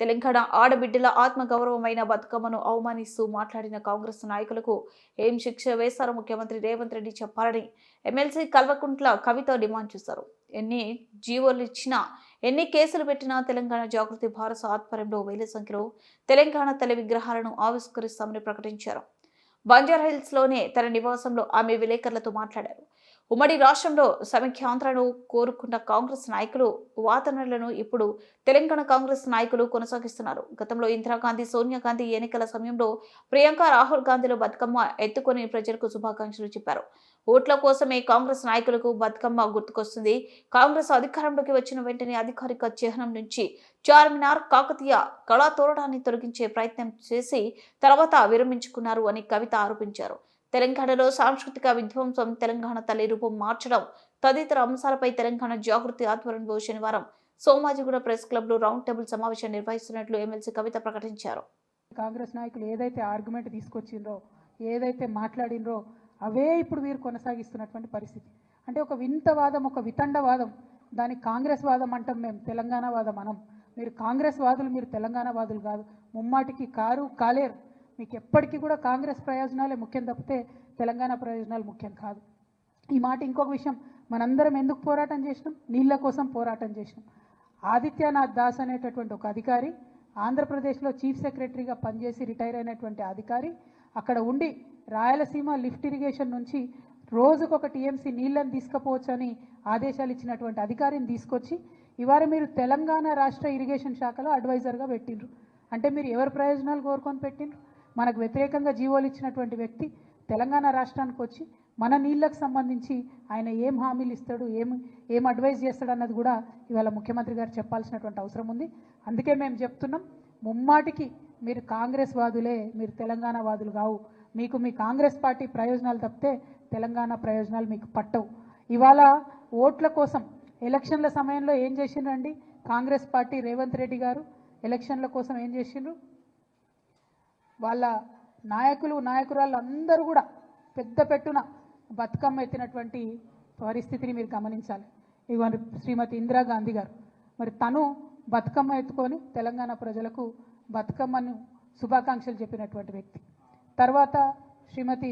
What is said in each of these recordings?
తెలంగాణ ఆడబిడ్డల ఆత్మగౌరవమైన బతుకమ్మను అవమానిస్తూ మాట్లాడిన కాంగ్రెస్ నాయకులకు ఏం శిక్ష వేశారో ముఖ్యమంత్రి రేవంత్ రెడ్డి చెప్పాలని ఎమ్మెల్సీ కల్వకుంట్ల కవిత డిమాండ్ చేశారు. ఎన్ని జీవోలు ఇచ్చినా ఎన్ని కేసులు పెట్టినా తెలంగాణ జాగృతి భారత ఆధ్వర్యంలో వేల సంఖ్యలో తెలంగాణ తల్లి విగ్రహాలను ఆవిష్కరిస్తామని ప్రకటించారు. బంజారాహిల్స్లోనే తన నివాసంలో ఆమె విలేకరులతో మాట్లాడారు. ఉమ్మడి రాష్ట్రంలో సమైక్యాంధ్రను కోరుకున్న కాంగ్రెస్ నాయకులు వాదనలను ఇప్పుడు తెలంగాణ కాంగ్రెస్ నాయకులు కొనసాగిస్తున్నారు. గతంలో ఇందిరాగాంధీ సోనియా గాంధీ ఎన్నికల సమయంలో ప్రియాంక రాహుల్ గాంధీలు బతుకమ్మ ఎత్తుకొని ప్రజలకు శుభాకాంక్షలు చెప్పారు. ఓట్ల కోసమే కాంగ్రెస్ నాయకులకు బతుకమ్మ గుర్తుకొస్తుంది. కాంగ్రెస్ అధికారంలోకి వచ్చిన వెంటనే అధికారిక చిహ్నం నుంచి చార్మినార్ కాకతీయ కళా తోరణాన్ని తొలగించే ప్రయత్నం చేసి తర్వాత విరమించుకున్నారు అని కవిత ఆరోపించారు. తెలంగాణలో సాంస్కృతిక విధ్వంసం తెలంగాణ తల్లి రూపం మార్చడం తదితర అంశాలపై తెలంగాణ జాగృతి ఆధ్వర్యంలో శనివారం సోమాజిగూడ ప్రెస్ క్లబ్లో రౌండ్ టేబుల్ సమావేశం నిర్వహిస్తున్నట్లు ఎమ్మెల్సీ కవిత ప్రకటించారు. కాంగ్రెస్ నాయకులు ఏదైతే ఆర్గ్యుమెంట్ తీసుకొచ్చిందో ఏదైతే మాట్లాడినరో అవే ఇప్పుడు వీరు కొనసాగిస్తున్నటువంటి పరిస్థితి. అంటే ఒక వింత వాదం ఒక వితండవాదం దాని దాన్ని కాంగ్రెస్ వాదం అంటాం మేము తెలంగాణ వాదం అనం. మీరు కాంగ్రెస్ వాదులు మీరు తెలంగాణ వాదులు కాదు. ముమ్మాటికి కారు కాలేరు. మీకు ఎప్పటికీ కూడా కాంగ్రెస్ ప్రయోజనాలే ముఖ్యం తప్పితే తెలంగాణ ప్రయోజనాలు ముఖ్యం కాదు. ఈ మాట ఇంకొక విషయం. మనందరం ఎందుకు పోరాటం చేసినాం? నీళ్ళ కోసం పోరాటం చేసినాం. ఆదిత్యనాథ్ దాస్ అనేటటువంటి ఒక అధికారి ఆంధ్రప్రదేశ్లో చీఫ్ సెక్రటరీగా పనిచేసి రిటైర్ అయినటువంటి అధికారి అక్కడ ఉండి రాయలసీమ లిఫ్ట్ ఇరిగేషన్ నుంచి రోజుకు ఒక టీఎంసీ నీళ్ళని తీసుకుపోవచ్చని ఆదేశాలు ఇచ్చినటువంటి అధికారిని తీసుకొచ్చి ఇవాళ మీరు తెలంగాణ రాష్ట్ర ఇరిగేషన్ శాఖలో అడ్వైజర్గా పెట్టిండ్రు. అంటే మీరు ఎవరి ప్రయోజనాలు కోరుకొని పెట్టిండ్రు? మనకు వ్యతిరేకంగా జీవోలు ఇచ్చినటువంటి వ్యక్తి తెలంగాణ రాష్ట్రానికి వచ్చి మన నీళ్ళకు సంబంధించి ఆయన ఏం హామీలు ఇస్తాడు ఏం ఏం అడ్వైజ్ చేస్తాడు అన్నది కూడా ఇవాళ ముఖ్యమంత్రి గారు చెప్పాల్సినటువంటి అవసరం ఉంది. అందుకే మేము చెప్తున్నాం ముమ్మాటికి మీరు కాంగ్రెస్ వాదులే మీరు తెలంగాణ వాదులు కావు. మీకు మీ కాంగ్రెస్ పార్టీ ప్రయోజనాలు తప్పితే తెలంగాణ ప్రయోజనాలు మీకు పట్టవు. ఇవాళ ఓట్ల కోసం ఎలక్షన్ల సమయంలో ఏం చేసిండ్రండి కాంగ్రెస్ పార్టీ రేవంత్ రెడ్డి గారు ఎలక్షన్ల కోసం ఏం చేసిండ్రు? వాళ్ళ నాయకులు నాయకురాళ్ళు అందరూ కూడా పెద్ద పెట్టున బతుకమ్మ ఎత్తినటువంటి పరిస్థితిని మీరు గమనించాలి. ఇవ్వండి శ్రీమతి ఇందిరాగాంధీ గారు. మరి తను బతుకమ్మ ఎత్తుకొని తెలంగాణ ప్రజలకు బతుకమ్మను శుభాకాంక్షలు చెప్పినటువంటి వ్యక్తి. తర్వాత శ్రీమతి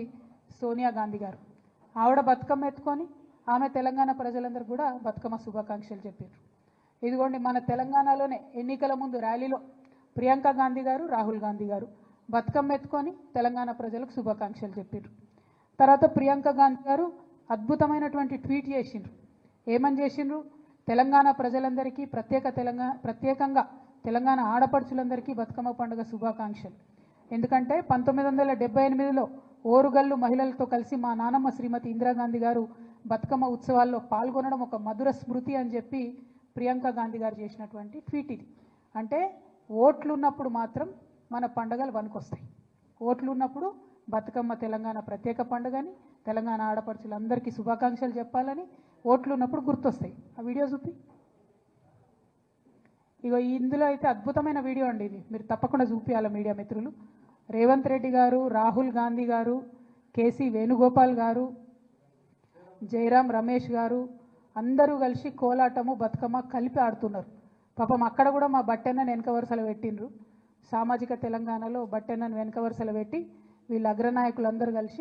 సోనియా గాంధీ గారు. ఆవిడ బతుకమ్మ ఎత్తుకొని ఆమె తెలంగాణ ప్రజలందరూ కూడా బతుకమ్మ శుభాకాంక్షలు చెప్పారు ఇదిగోండి మన తెలంగాణలోనే ఎన్నికల ముందు ర్యాలీలో ప్రియాంక గాంధీ గారు రాహుల్ గాంధీ గారు బతుకమ్మ ఎత్తుకొని తెలంగాణ ప్రజలకు శుభాకాంక్షలు చెప్పారు తర్వాత ప్రియాంక గాంధీ గారు అద్భుతమైనటువంటి ట్వీట్ చేసిండ్రు. ఏమని చేసిండ్రు? తెలంగాణ ప్రజలందరికీ ప్రత్యేక తెలంగాణ ప్రత్యేకంగా తెలంగాణ ఆడపడుచులందరికీ బతుకమ్మ పండుగ శుభాకాంక్షలు. ఎందుకంటే పంతొమ్మిది వందల డెబ్బై ఎనిమిదిలో ఓరుగల్లు మహిళలతో కలిసి మా నానమ్మ శ్రీమతి ఇందిరాగాంధీ గారు బతుకమ్మ ఉత్సవాల్లో పాల్గొనడం ఒక మధుర స్మృతి అని చెప్పి ప్రియాంక గాంధీ గారు చేసినటువంటి ట్వీట్ ఇది. అంటే ఓట్లు ఉన్నప్పుడు మాత్రం మన పండుగలు వనుకొస్తాయి ఓట్లు ఉన్నప్పుడు బతుకమ్మ తెలంగాణ ప్రత్యేక పండుగని తెలంగాణ ఆడపడుచులందరికీ శుభాకాంక్షలు చెప్పాలని ఓట్లు ఉన్నప్పుడు గుర్తొస్తాయి. ఆ వీడియో చూపి. ఇగో ఇందులో అయితే అద్భుతమైన వీడియో అండి ఇది. మీరు తప్పకుండా చూపించాలి మీడియా మిత్రులు. రేవంత్ రెడ్డి గారు రాహుల్ గాంధీ గారు కేసీ వేణుగోపాల్ గారు జయరాం రమేష్ గారు అందరూ కలిసి కోలాటము బతుకమ్మ కలిపి ఆడుతున్నారు. పాపం అక్కడ కూడా మా బట్టెన్నని వెనక వరుసలో పెట్టిండ్రు. సామాజిక తెలంగాణలో బట్టెన్నని వెనక వరుసలో పెట్టి వీళ్ళ అగ్రనాయకులందరూ కలిసి